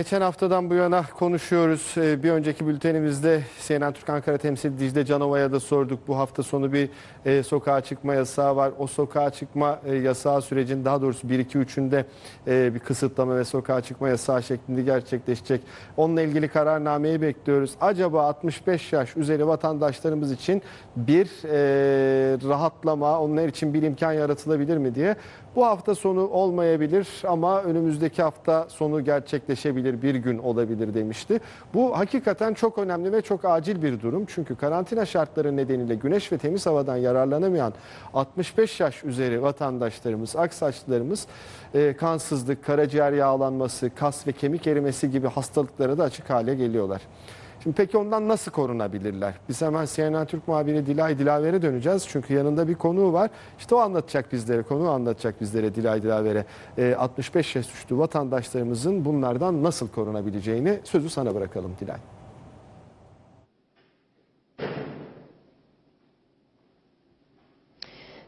Geçen haftadan bu yana konuşuyoruz. Ee, Bir önceki bültenimizde CNN Türk Ankara temsil Dicle Canova'ya da sorduk. Bu hafta sonu bir e, sokağa çıkma yasağı var. O sokağa çıkma e, yasağı sürecin daha doğrusu 1-2-3'ünde e, bir kısıtlama ve sokağa çıkma yasağı şeklinde gerçekleşecek. Onunla ilgili kararnameyi bekliyoruz. Acaba 65 yaş üzeri vatandaşlarımız için bir rahatlama, onlar için bir imkan yaratılabilir mi diye bu hafta sonu olmayabilir ama önümüzdeki hafta sonu gerçekleşebilir, bir gün olabilir demişti. Bu hakikaten çok önemli ve çok acil bir durum. Çünkü karantina şartları nedeniyle güneş ve temiz havadan yararlanamayan 65 yaş üzeri vatandaşlarımız, aksaçlılarımız e, kansızlık, karaciğer yağlanması, kas ve kemik erimesi gibi hastalıklara da açık hale geliyorlar. Şimdi peki ondan nasıl korunabilirler? Biz hemen CNN Türk muhabiri Dilay Dilaver'e döneceğiz. Çünkü yanında bir konuğu var. İşte o anlatacak bizlere, konuğu anlatacak bizlere Dilay Dilaver'e. Ee, 65 yaş üstü vatandaşlarımızın bunlardan nasıl korunabileceğini sözü sana bırakalım Dilay.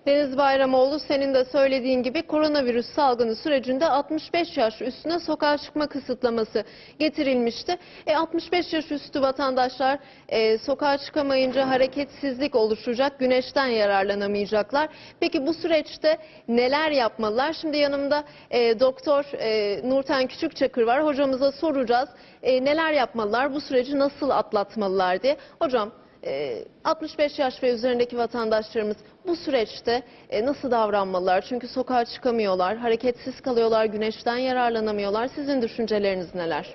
Deniz Bayramoğlu senin de söylediğin gibi koronavirüs salgını sürecinde 65 yaş üstüne sokağa çıkma kısıtlaması getirilmişti. E, 65 yaş üstü vatandaşlar e, sokağa çıkamayınca hareketsizlik oluşacak, güneşten yararlanamayacaklar. Peki bu süreçte neler yapmalılar? Şimdi yanımda e, Doktor e, Nurten Küçükçakır var. Hocamıza soracağız e, neler yapmalılar, bu süreci nasıl atlatmalılar diye. Hocam e, 65 yaş ve üzerindeki vatandaşlarımız bu süreçte e, nasıl davranmalılar? Çünkü sokağa çıkamıyorlar, hareketsiz kalıyorlar, güneşten yararlanamıyorlar. Sizin düşünceleriniz neler?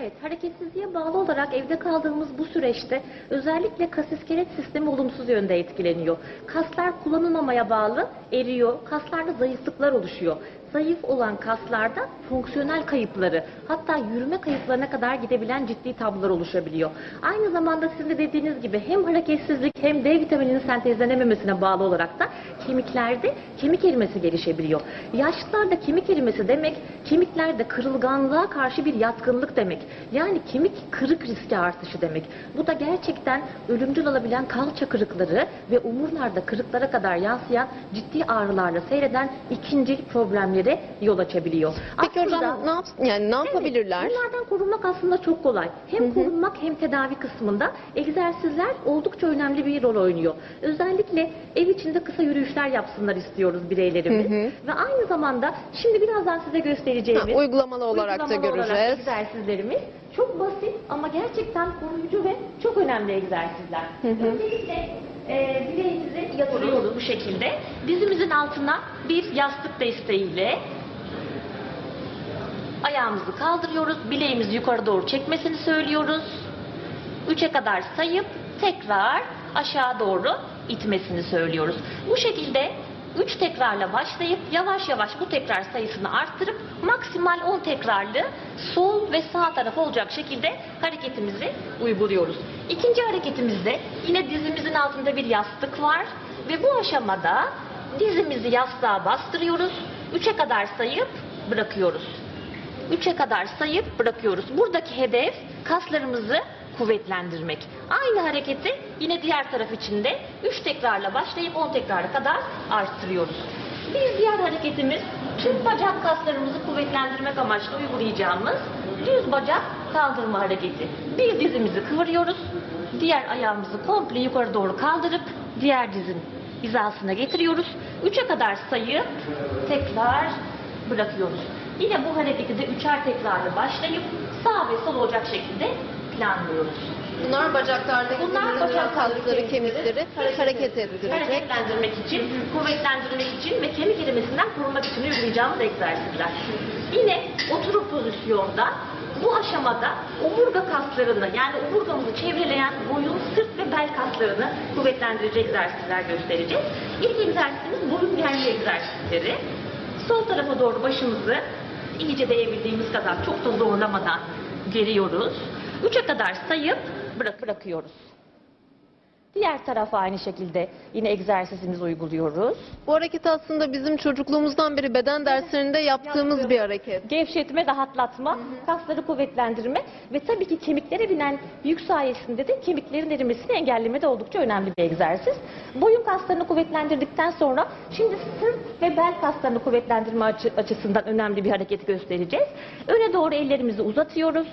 Evet, hareketsizliğe bağlı olarak evde kaldığımız bu süreçte özellikle kas iskelet sistemi olumsuz yönde etkileniyor. Kaslar kullanılmamaya bağlı eriyor, kaslarda zayıflıklar oluşuyor. Zayıf olan kaslarda fonksiyonel kayıpları, hatta yürüme kayıplarına kadar gidebilen ciddi tablolar oluşabiliyor. Aynı zamanda sizin de dediğiniz gibi hem hareketsizlik hem D vitamininin sentezlenememesine bağlı olarak da kemiklerde kemik erimesi gelişebiliyor. Yaşlılarda kemik erimesi demek, kemiklerde kırılganlığa karşı bir yatkınlık demek. Yani kemik kırık riski artışı demek. Bu da gerçekten ölümcül olabilen kalça kırıkları ve omurlarda kırıklara kadar yansıyan ciddi ağrılarla seyreden ikinci problemlere yol açabiliyor. Peki Aslında- hocam ne yap yani ne yapabilirler? Evet, bunlardan korunmak aslında çok kolay. Hem korunmak hem tedavi kısmında egzersizler oldukça önemli bir rol oynuyor. Özellikle ev içinde kısa yürüyüşler yapsınlar istiyoruz bireylerimiz. Ve aynı zamanda şimdi birazdan size göstereceğimiz Ha, uygulamalı olarak da uygulamalı olarak göreceğiz. Egzersizlerimiz çok basit ama gerçekten koruyucu ve çok önemli egzersizler. Öncelikle e, bileğimizi yatırıyoruz bu şekilde. Dizimizin altına bir yastık desteğiyle Ayağımızı kaldırıyoruz. Bileğimizi yukarı doğru çekmesini söylüyoruz. Üçe kadar sayıp tekrar aşağı doğru itmesini söylüyoruz. Bu şekilde 3 tekrarla başlayıp yavaş yavaş bu tekrar sayısını arttırıp maksimal 10 tekrarlı sol ve sağ taraf olacak şekilde hareketimizi uyguluyoruz. İkinci hareketimizde yine dizimizin altında bir yastık var ve bu aşamada dizimizi yastığa bastırıyoruz. 3'e kadar sayıp bırakıyoruz. 3'e kadar sayıp bırakıyoruz. Buradaki hedef kaslarımızı kuvvetlendirmek. Aynı hareketi yine diğer taraf için de 3 tekrarla başlayıp 10 tekrara kadar arttırıyoruz. Bir diğer hareketimiz tüm bacak kaslarımızı kuvvetlendirmek amaçlı uygulayacağımız düz bacak kaldırma hareketi. Bir dizimizi kıvırıyoruz. Diğer ayağımızı komple yukarı doğru kaldırıp diğer dizin hizasına getiriyoruz. 3'e kadar sayıp tekrar bırakıyoruz. Yine bu hareketi de üçer tekrarla başlayıp sağ ve sol olacak şekilde planlıyoruz. Bunlar bacaklardaki Bunlar bacak kasları, kemikleri hareket ettirecek. Hareketlendirmek için, kuvvetlendirmek için ve kemik erimesinden korunmak için uygulayacağımız egzersizler. Yine oturup pozisyonda bu aşamada omurga kaslarını yani omurgamızı çevreleyen boyun, sırt ve bel kaslarını kuvvetlendirici egzersizler göstereceğiz. İlk egzersizimiz boyun germe egzersizleri. Sol tarafa doğru başımızı iyice değebildiğimiz kadar çok da zorlamadan geriyoruz. Üçe kadar sayıp bırak bırakıyoruz. Diğer tarafa aynı şekilde yine egzersizimizi uyguluyoruz. Bu hareket aslında bizim çocukluğumuzdan beri beden derslerinde yaptığımız bir hareket. Gevşetme, rahatlatma, kasları kuvvetlendirme ve tabii ki kemiklere binen yük sayesinde de kemiklerin erimesini engelleme de oldukça önemli bir egzersiz. Boyun kaslarını kuvvetlendirdikten sonra şimdi sırt ve bel kaslarını kuvvetlendirme açı- açısından önemli bir hareket göstereceğiz. Öne doğru ellerimizi uzatıyoruz.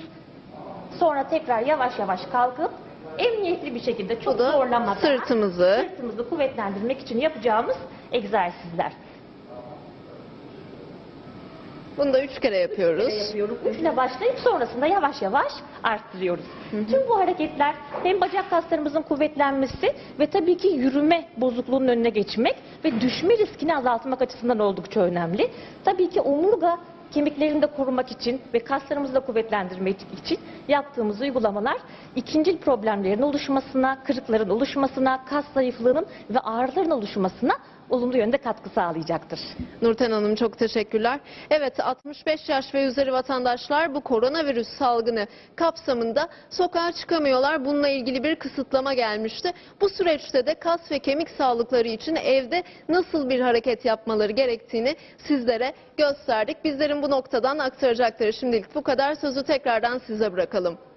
Sonra tekrar yavaş yavaş kalkıp emniyetli bir şekilde Bu çok da zorlamadan sırtımızı sırtımızı kuvvetlendirmek için yapacağımız egzersizler. bunu da üç kere yapıyoruz. yapıyoruz. Üçle başlayıp sonrasında yavaş yavaş arttırıyoruz. Tüm bu hareketler hem bacak kaslarımızın kuvvetlenmesi ve tabii ki yürüme bozukluğunun önüne geçmek ve düşme riskini azaltmak açısından oldukça önemli. Tabii ki omurga kemiklerini de korumak için ve kaslarımızı da kuvvetlendirmek için yaptığımız uygulamalar ikincil problemlerin oluşmasına, kırıkların oluşmasına, kas zayıflığının ve ağrıların oluşmasına olumlu yönde katkı sağlayacaktır. Nurten Hanım çok teşekkürler. Evet 65 yaş ve üzeri vatandaşlar bu koronavirüs salgını kapsamında sokağa çıkamıyorlar. Bununla ilgili bir kısıtlama gelmişti. Bu süreçte de kas ve kemik sağlıkları için evde nasıl bir hareket yapmaları gerektiğini sizlere gösterdik. Bizlerin bu noktadan aktaracakları şimdilik bu kadar. Sözü tekrardan size bırakalım bakalım.